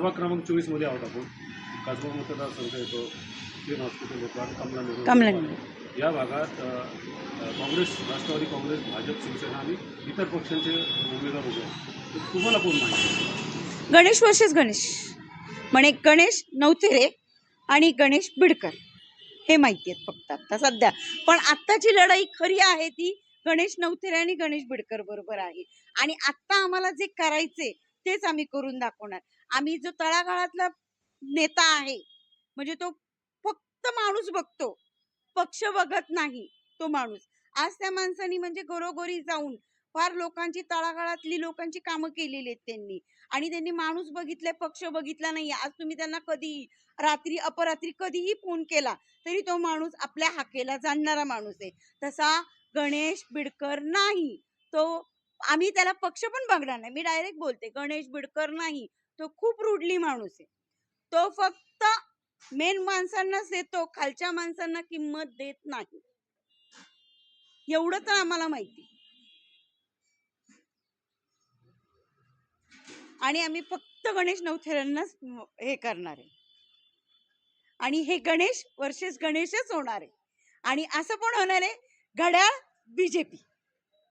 प्रभाग क्रमांक चोवीसमध्ये आहोत आपण. कासबा मतदारसंघ येतो क्लीन हॉस्पिटल येतो आणि कमला कमला. नेहरू. या भागात अ, अ, काँग्रेस राष्ट्रवादी काँग्रेस भाजप शिवसेना आणि इतर पक्षांचे उमेदवार उभे आहेत. तर तुम्हाला कोण माहिती गणेश वर्सेस गणेश. म्हणे गणेश नवथेरे आणि गणेश बिडकर. हे माहिती आहेत फक्त आता सध्या. पण आत्ताची लढाई खरी आहे ती गणेश नवथेरे आणि गणेश बिडकर बरोबर आहे. आणि आत्ता आम्हाला जे करायचे तेच आम्ही करून दाखवणार. आम्ही जो तळागाळातला नेता आहे म्हणजे तो फक्त माणूस बघतो पक्ष बघत नाही तो माणूस. आज त्या माणसानी म्हणजे घरोघरी जाऊन फार लोकांची तळागाळातली लोकांची कामं केलेली आहेत त्यांनी. आणि त्यांनी माणूस बघितलाय पक्ष बघितला नाही आज तुम्ही त्यांना कधी रात्री अपरात्री कधीही फोन केला तरी तो माणूस आपल्या हाकेला जाणणारा माणूस आहे. तसा गणेश बिडकर नाही. तो आम्ही त्याला पक्ष पण बघणार नाही. मी डायरेक्ट बोलते गणेश बिडकर नाही तो खूप रुडली माणूस आहे. तो फक्त मेन माणसांनाच देतो खालच्या माणसांना किंमत देत नाही. एवढं तर आम्हाला माहिती. आणि आम्ही फक्त गणेश नवथेऱ्यांनाच हे करणार आहे. आणि हे गणेश वर्षेस गणेशच होणार आहे. आणि असं पण होणार आहे घड्याळ बीजेपी